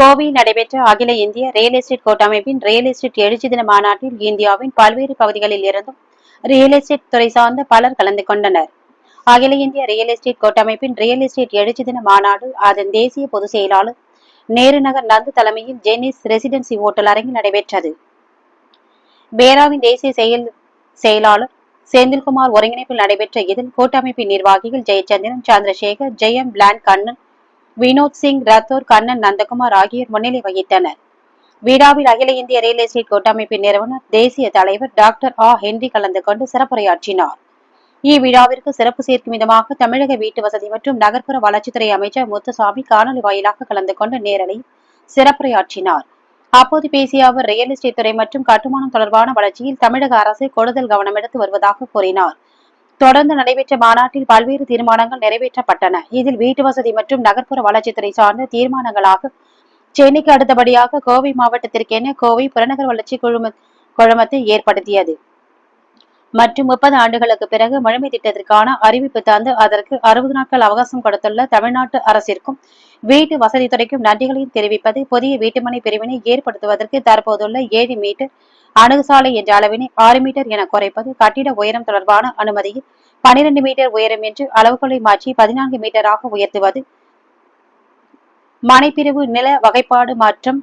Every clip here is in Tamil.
கோவையில் நடைபெற்ற அகில இந்திய ரியல் எஸ்டேட் கூட்டமைப்பின் ரியல் எஸ்டேட் எழுச்சி தின மாநாட்டில் இந்தியாவின் பல்வேறு பகுதிகளில் இருந்தும் ரியல் எஸ்டேட் துறை சார்ந்த பலர் கலந்து கொண்டனர். அகில இந்திய ரியல் எஸ்டேட் கூட்டமைப்பின் ரியல் எஸ்டேட் எழுச்சி தின மாநாடு அதன் தேசிய பொதுச் செயலாளர் நேரு நகர் நந்து தலைமையில் ஜெனிஸ் ரெசிடென்சி ஓட்டல் அரங்கில் நடைபெற்றது. பேராவின் தேசிய செயல் செயலாளர் செந்தில்குமார் ஒருங்கிணைப்பில் நடைபெற்ற இதில் கூட்டமைப்பின் நிர்வாகிகள் ஜெயச்சந்திரன் சந்திரசேகர் ஜெயம் பிளான் கண்ணன் வினோத் சிங் ரத்தோர் கண்ணன் நந்தகுமார் ஆகியோர் முன்னிலை வகித்தனர். விழாவில் அகில இந்திய ரியல் எஸ்டேட் கூட்டமைப்பின் நிறுவனர் தேசிய தலைவர் டாக்டர் ஆ. ஹென்றி கலந்து கொண்டு சிறப்புரையாற்றினார். இவ்விழாவிற்கு சிறப்பு சேர்க்கும் விதமாக தமிழக வீட்டு வசதி மற்றும் நகர்ப்புற வளர்ச்சித்துறை அமைச்சர் முத்துசாமி காணொலி வாயிலாக கலந்து கொண்டு நேரலை சிறப்புரையாற்றினார். அப்போது பேசிய அவர் ரியல் எஸ்டேட் துறை மற்றும் கட்டுமானம் தொடர்பான வளர்ச்சியில் தமிழக அரசு கூடுதல் கவனம் எடுத்து வருவதாக கூறினார். தொடர்ந்து நடைபெற்ற மாநாட்டில் பல்வேறு தீர்மானங்கள் நிறைவேற்றப்பட்டன. இதில் வீட்டு வசதி மற்றும் நகர்ப்புற வளர்ச்சித்துறை சார்ந்த தீர்மானங்களாக சென்னைக்கு அடுத்தபடியாக கோவை மாவட்டத்திற்கென கோவை புறநகர் வளர்ச்சி குழும குழுமத்தை ஏற்படுத்தியது. மற்றும் முப்பது ஆண்டுகளுக்கு பிறகு முழுமை திட்டத்திற்கான அறிவிப்பு தந்து அதற்கு அறுபது நாட்கள் அவகாசம் கொடுத்துள்ள தமிழ்நாட்டு அரசிற்கும் வீட்டு வசதித்துறைக்கும் நன்றிகளையும் தெரிவிப்பது புதிய வீட்டுமனை பிரிவினை ஏற்படுத்துவதற்கு தற்போதுள்ள ஏழு மீட்டர் அணுகுசாலை என்ற அளவினை ஆறு மீட்டர் என குறைப்பது கட்டிட உயரம் தொடர்பான அனுமதியில் பனிரெண்டு மீட்டர் உயரம் என்று அளவுகளை மாற்றி பதினான்கு மீட்டராக உயர்த்துவது மனைப்பிரிவு நில வகைப்பாடு மற்றும்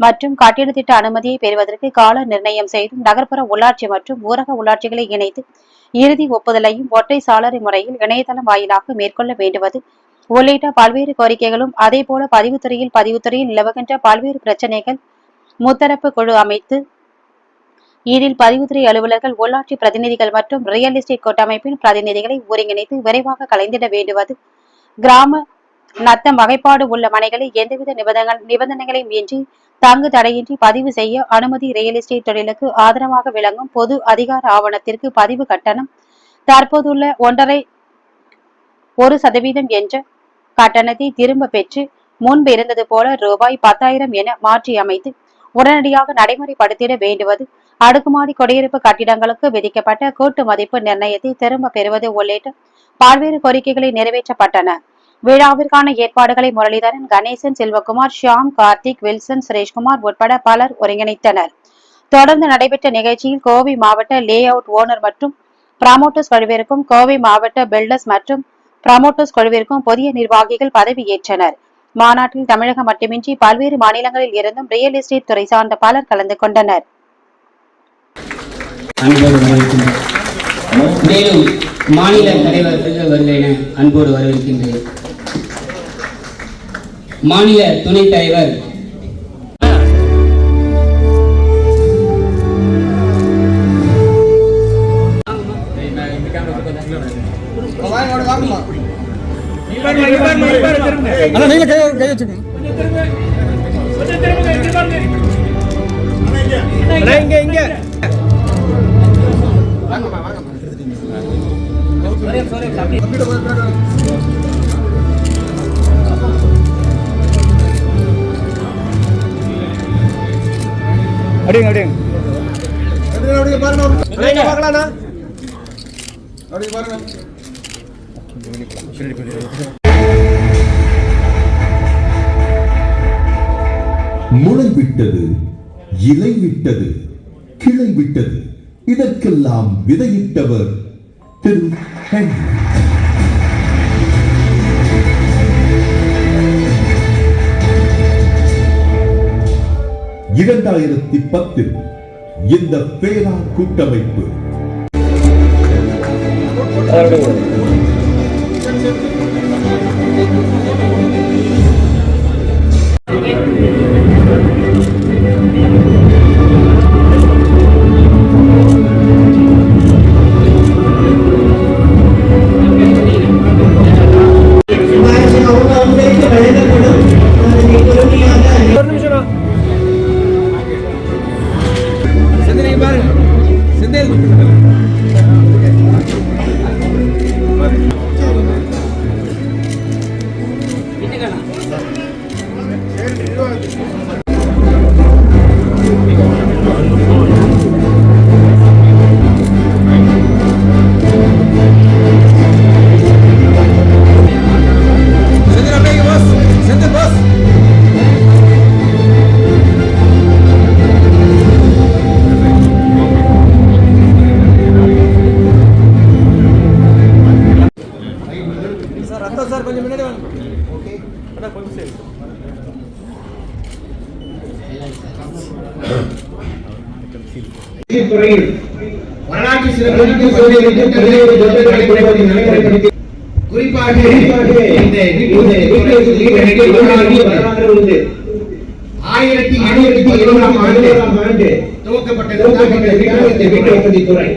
மற்றும் கட்டிட திட்ட அனுமதியை பெறுவதற்கு கால நிர்ணயம் செய்தும் நகர்ப்புற உள்ளாட்சி மற்றும் ஊரக உள்ளாட்சிகளை இணைத்து இறுதி ஒப்புதலையும் ஒற்றை சாளர முறையில் இணையதளம் வாயிலாக மேற்கொள்ள வேண்டுவது. உள்ளிட்ட பல்வேறு கோரிக்கைகளும் அதேபோல பதிவுத்துறையில் பதிவுத்துறையில் நிலவுகின்ற பல்வேறு பிரச்சனைகள் முத்தரப்பு குழு அமைத்து இதில் பதிவுத்துறை அலுவலர்கள் உள்ளாட்சி பிரதிநிதிகள் மற்றும் ரியல் எஸ்டேட் கூட்டமைப்பின் பிரதிநிதிகளை ஒருங்கிணைத்து விரைவாக கலைந்திட வேண்டுவது. கிராம நத்தம் வகைப்பாடு உள்ள மனைகளை எந்தவித நிபந்தங்கள் நிபந்தனைகளையும் இன்றி தங்கு தடையின்றி பதிவு செய்ய அனுமதி ரியல் எஸ்டேட் தொழிலுக்கு ஆதரவாக விளங்கும் பொது அதிகார ஆவணத்திற்கு பதிவு கட்டணம் தற்போதுள்ள ஒன்றரை ஒரு சதவீதம் என்ற கட்டணத்தை திரும்ப பெற்று முன்பு இருந்தது போல ரூபாய் பத்தாயிரம் என மாற்றி அமைத்து உடனடியாக நடைமுறைப்படுத்திட வேண்டுவது அடுக்குமாடி குடியிருப்பு கட்டிடங்களுக்கு விதிக்கப்பட்ட கூட்டு மதிப்பு நிர்ணயத்தை திரும்ப பெறுவது உள்ளிட்ட பல்வேறு கோரிக்கைகளை நிறைவேற்றப்பட்டன. விழாவிற்கான ஏற்பாடுகளை முரளிதரன் கணேசன் செல்வகுமார் ஷியாம் கார்த்திக் வில்சன் சுரேஷ்குமார் உட்பட பலர் ஒருங்கிணைத்தனர். தொடர்ந்து நடைபெற்ற நிகழ்ச்சியில் கோவை மாவட்ட லே அவுட் ஓனர் மற்றும் ப்ராமோட்டர்ஸ் குழுவிற்கும் கோவை மாவட்ட பில்டர்ஸ் மற்றும் ப்ராமோட்டர்ஸ் குழுவிற்கும் புதிய நிர்வாகிகள் பதவியேற்றனர் மாநாட்டில் தமிழகம் மட்டுமின்றி பல்வேறு மாநிலங்களில் இருந்தும் ரியல் எஸ்டேட் துறை சார்ந்த பலர் கலந்து கொண்டனர். மேலும் மாநில தலைவர்கள் வருகின்றன அன்போடு வரவேற்கின்றேன். மாநில துணைத் தலைவர். அண்ணா நீங்க கை கை வச்சுக்கோங்க. விட்டது இலை விட்டது கிளை விட்டது இதற்கெல்லாம் விதையிட்டவர் திரு ஹென்றி இரண்டாயிரத்தி பத்தில் இந்த பேரா கூட்டமைப்பு. del நடைமுறைப்படுத்தி குறிப்பாக இந்த ஆயிரத்தி எண்ணூத்தி பதினோராம் ஆண்டு துவக்கப்பட்ட இந்த வீட்டு வசதி துறை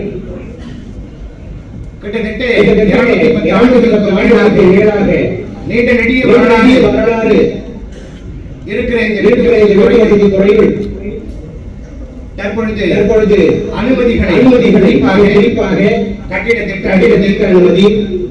கிட்டத்தட்ட இருநூத்தி பத்து இருநூத்தி பத்து ஆண்டுகளுக்கு ஆண்டுகளுக்கு மேலாக நீண்ட நெடிய வரலாறு வரலாறு வரலாறு இருக்கிற இந்த இருக்கிற இந்த துறையில் தற்பொழுது தற்பொழுது அனுமதிகளை அனுமதிகளை குறிப்பாக கட்டிட திட்ட கட்டிட திட்ட அனுமதி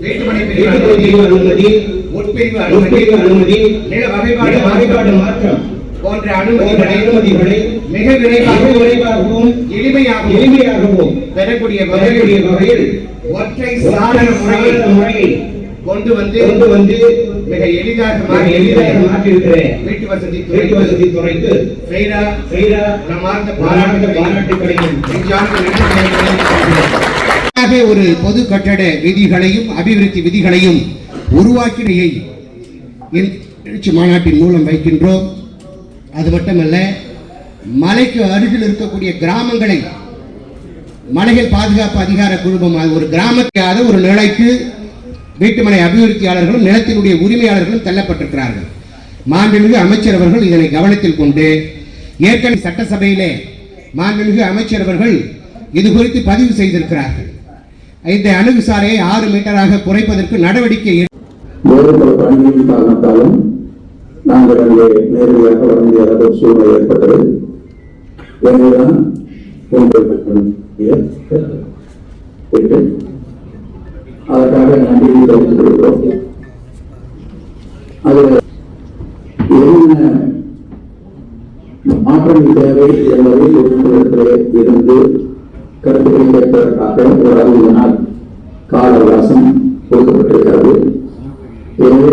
வீட்டுமனை அனுமதி உட்பிரிவு அனுமதி உட்பிரிவு அனுமதி நில வகைப்பாடு வகைப்பாடு மாற்றம் மாற்றம் போன்ற போன்ற அனுமதிகளை அனுமதிகளை மிக விரைவாக விரைவாகவும் எளிமையாகவும் எளிமையாகவும் பெறக்கூடிய வகைக்கூடிய வகையில் ஒற்றை முறையில் சாதன முறையில் கொண்டு வந்து கொண்டு வந்து மிக எளிதாக மிக எளிதாக மாற்றியிருக்கிறேன். வீட்டு வசதி வீட்டு வசதி துறைக்கு செய்தா செய்த நமார்ந்த பாராட்டு பாராட்டுகளையும் ஒரு பொது கட்டட விதிகளையும் அபிவிருத்தி விதிகளையும் உருவாக்கினையை எழுச்சி மாநாட்டின் மூலம் வைக்கின்றோம். அது மட்டுமல்ல மலைக்கு அருகில் இருக்கக்கூடிய கிராமங்களை மலைகள் பாதுகாப்பு அதிகார குழுமம் ஒரு கிராமத்தையாத ஒரு நிலைக்கு வீட்டுமனை அபிவிருத்தியாளர்களும் நிலத்தினுடைய உரிமையாளர்களும் தள்ளப்பட்டிருக்கிறார்கள். மாண்புமிகு அமைச்சர் அவர்கள் இதனை கவனத்தில் கொண்டு ஏற்கனவே சட்டசபையிலே மாண்புமிகு அமைச்சர் அவர்கள் இது குறித்து பதிவு செய்திருக்கிறார்கள். இந்த அணுகுசாலையை ஆறு மீட்டராக குறைப்பதற்கு நடவடிக்கை வேறு பல காரணத்தாலும் நாங்கள் அங்கே நேரடியாக வர முடியாத ஒரு சூழ்நிலை ஏற்பட்டது. எனவேதான் அதற்காக நன்றியை தெரிவித்துக் கொள்கிறோம் அது என்ன மாற்றம் தேவை என்பதை ஒருவரிடத்திலே இருந்து கருத்துக்களை கேட்பதற்காக ஒரு அறுபது நாள் கால அவகாசம் கொடுக்கப்பட்டிருக்கிறது. எனவே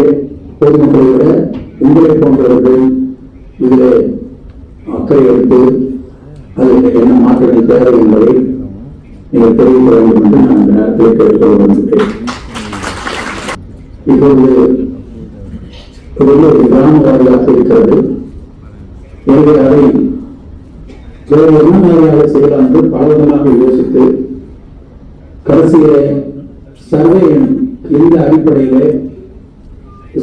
பொதுமக்களை விட உங்களை போன்றவர்கள் இதில் அக்கறை எடுத்து அதில் என்ன மாற்றங்கள் தேவை என்பதை நீங்கள் தெரிவிக்க வேண்டும் என்று நான் அந்த நேரத்தில் கேட்டுக்கொள்ள விரும்புகிறேன். இப்பொழுது பெரிய ஒரு கிராம வாரியாக இருக்கிறது. எனவே அதை வேறு என்ன மாதிரியாக செய்யலாம் என்று பலவிதமாக யோசித்து கடைசியிலே சர்வே இந்த அடிப்படையிலே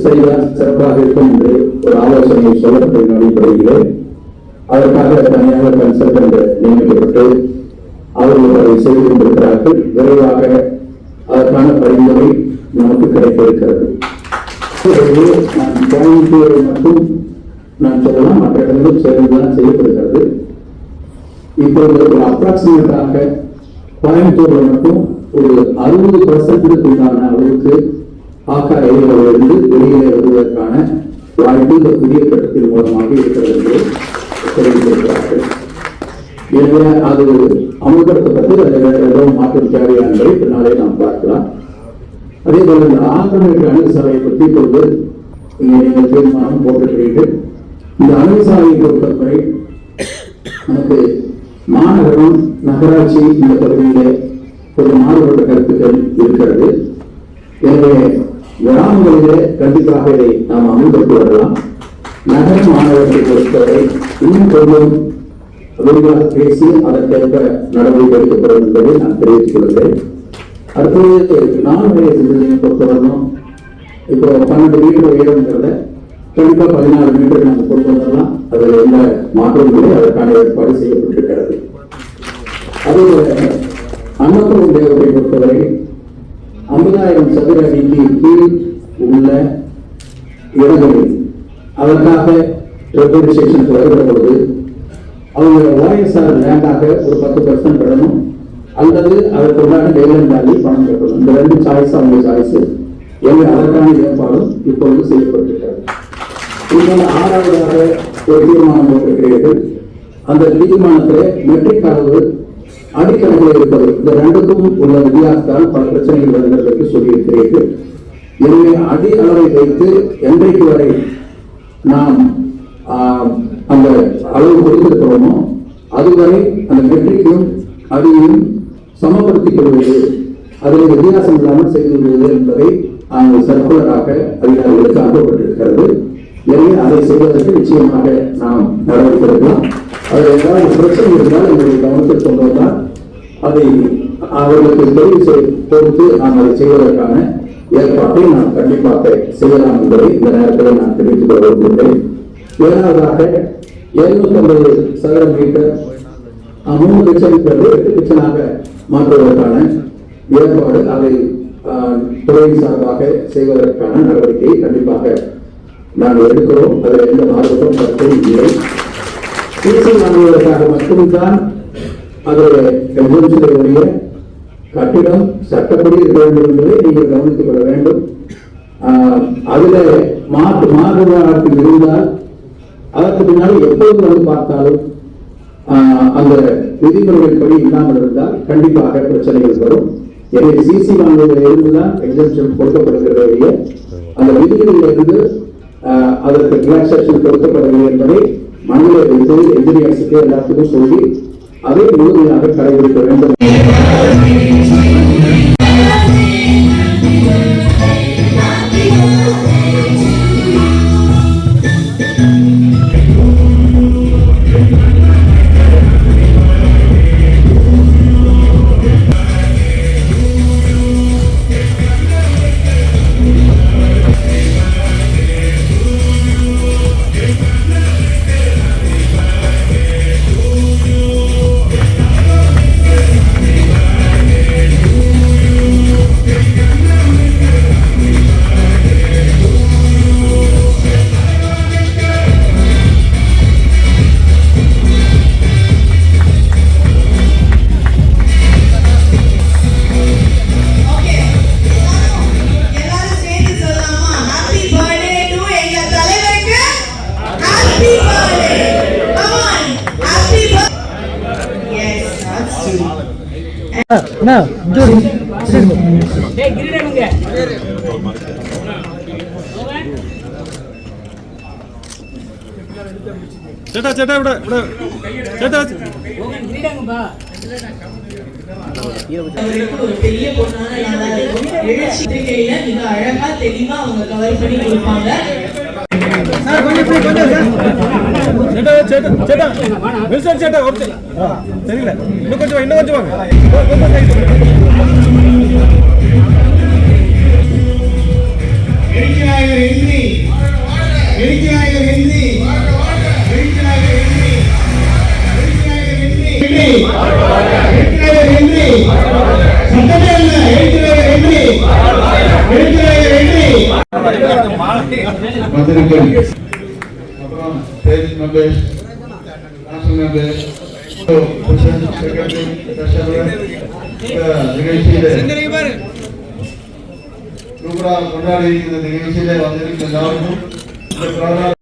செய்தால் சிறப்பாக இருக்கும் என்று ஒரு ஆலோசனை சொல்லப்பட்டதன் அடிப்படையிலே. அதற்காக தனியாக கன்சல்டன்ட் நியமிக்கப்பட்டு அவர்கள் அதை செய்து கொண்டிருக்கிறார்கள். விரைவாக அதற்கான பரிந்துரை நமக்கு கிடைக்க இருக்கிறது மட்டும் நான் சொல்லலாம். மற்ற இடங்களும் சேர்ந்துதான் செய்யப்படுகிறது. இப்பொழுது ஒரு அப்ராக்சிமேட்டாக கோயம்புத்தூர்ல மட்டும் ஒரு அறுபது பர்சன்ட்டுக்கு உண்டான அளவுக்கு ஆக்கா இருந்து வெளியிலே வருவதற்கான வாய்ப்பு இந்த புதிய கட்டத்தின் மூலமாக இருக்கிறது என்று தெரிவித்திருக்கிறார்கள். எனவே அது அமல்படுத்தப்பட்டு அதில் மாற்றம் தேவையா என்பதை நாளை நாம் பார்க்கலாம். அதே போல இந்த ஆக்கிரமிப்பு அணுகுசாலையை பற்றி இப்பொழுது நீங்கள் தீர்மானம் போட்டிருக்கிறீர்கள். இந்த அணுகுசாலையை பொறுத்தவரை நமக்கு மாநகரம் நகராட்சி இந்த பகுதியிலே ஒரு மாறுபட்ட கருத்துக்கள் இருக்கிறது. எனவே கிராமங்களிலே கண்டிப்பாக இதை நாம் அமல்படுத்தி வரலாம். நகர மாநகரத்தை பொறுத்தவரை இன்னும் கொஞ்சம் விரிவாக பேசி அதற்கேற்ப நடவடிக்கை எடுக்கப்படும் என்பதை நான் தெரிவித்துக் கொள்கிறேன். அடுத்தது நான்கு சிந்தனையை பொறுத்தவரைக்கும் இப்போ பன்னெண்டு மீட்டர் உயரங்கிறத கண்டிப்பாக பதினாலு மீட்டர் நம்ம கொண்டு வந்தோம்னா அதில் எந்த மாற்றம் இல்லை அதற்கான ஏற்பாடு செய்யப்பட்டிருக்கிறது. அதேபோல அன்னப்பூர் தேவத்தை பொறுத்தவரை ஐம்பதாயிரம் சதுர அடிக்கு கீழ் உள்ள இடங்களில் அதற்காக ரெகுலேஷன் வருகிற பொழுது அவங்க ஓஎஸ்ஆர் பேங்காக ஒரு பத்து பர்சன்ட் விடணும் அல்லது அதற்கு உண்டான டெய்லண்ட் வேல்யூ பணம் கட்டணும். இந்த ரெண்டு சாய்ஸ் அவங்க சாய்ஸ் எங்கள் அதற்கான ஏற்பாடும் இப்பொழுது செய்யப்பட்டிருக்கிறது. இன்னொன்று ஆறாவதாக ஒரு தீர்மானம் போட்டிருக்கிறீர்கள் அந்த தீர்மானத்தில் மெட்ரிக் அளவு அடிக்கணக்கில் இருப்பது. இந்த ரெண்டுக்கும் உள்ள வித்தியாசத்தால் பல பிரச்சனைகள் வருகிறதற்கு சொல்லியிருக்கிறீர்கள். எனவே அடி அளவை வைத்து என்றைக்கு வரை நாம் அந்த அளவு கொடுத்திருக்கிறோமோ அதுவரை அந்த வெற்றிக்கும் அடியையும் சமப்படுத்திக் கொள்வது அதில் வித்தியாசம் இல்லாமல் செய்து கொள்வது என்பதை அந்த சர்க்குலராக அதிகாரிகளுக்கு அனுப்பப்பட்டிருக்கிறது. எனவே அதை செய்வதற்கு நிச்சயமாக நாம் நடவடிக்கை எடுக்கலாம். அதில் ஏதாவது பிரச்சனை இருந்தால் எங்களுடைய கவனத்தில் கொண்டு வந்தால் அதை அவர்களுக்கு தெரிவு செய்- கொடுத்து நாம் அதை செய்வதற்கான ஏற்பாட்டை நாம் கண்டிப்பாக செய்யலாம் என்பதை இந்த நேரத்தில் நான் தெரிவித்துக் கொள்ள விரும்புகிறேன் ஏழாவதாக எழுநூத்தம்பது சதுர மீட்டர் மூணு கிச்சனுக்கு எட்டு கிச்சனாக மாற்றுவதற்கான ஏற்பாடு அதை துறை சார்பாக செய்வதற்கான நடவடிக்கையை கண்டிப்பாக நாங்கள் எடுக்கிறோம். அதில் எந்த மாறுபட்டும் கருத்தும் இல்லை சிகிச்சை வாங்குவதற்காக மட்டும்தான் அதில் எமர்ஜென்சியுடைய கட்டிடம் சட்டப்படி இருக்க வேண்டும் என்பதை நீங்கள் கவனித்துக் கொள்ள வேண்டும். அதில் மாற்று மாற்று மாறுபாடு இருந்தால் அதற்கு பின்னால் எப்போது வந்து பார்த்தாலும் அந்த விதிமுறைகளின்படி இல்லாமல் இருந்தால் கண்டிப்பாக பிரச்சனைகள் வரும். எனவே சிசி வாங்குவதில் இருந்துதான் எக்ஸம்ஷன் கொடுக்கப்படுகிறது அந்த விதிகளில் இருந்து அதற்கு ரிலாக்ஸேஷன் கொடுக்கப்படவில்லை என்பதை மனதில் வைத்து என்ஜினியர்ஸுக்கு எல்லாத்துக்கும் சொல்லி அதை முழுமையாக கடைபிடிக்க வேண்டும். ചേട്ടാ ചേട്ടാ ഇവിടെ ഇവിടെ ചേട്ടാ அவருக்கு ஒரு பெரிய பொண்ணான நாளாக இருக்கும் எழுச்சி பத்திரிகையில மிக அழகா தெளிவா அவங்க கவர் பண்ணி கொடுப்பாங்க ஹென்றி எழுச்சிநாயகர் ஹென்றி எழுச்சிநாயகர் ஹென்றி சட்டமே அல்ல எழுச்சிநாயகர் ஹென்றி எழுச்சிநாயகர் ஹென்றி அப்புறம் பேஜ் மெம்பர்ஸ் நேஷனல் நிகழ்ச்சியில கொண்டாடி இந்த நிகழ்ச்சியில வந்திருக்கும்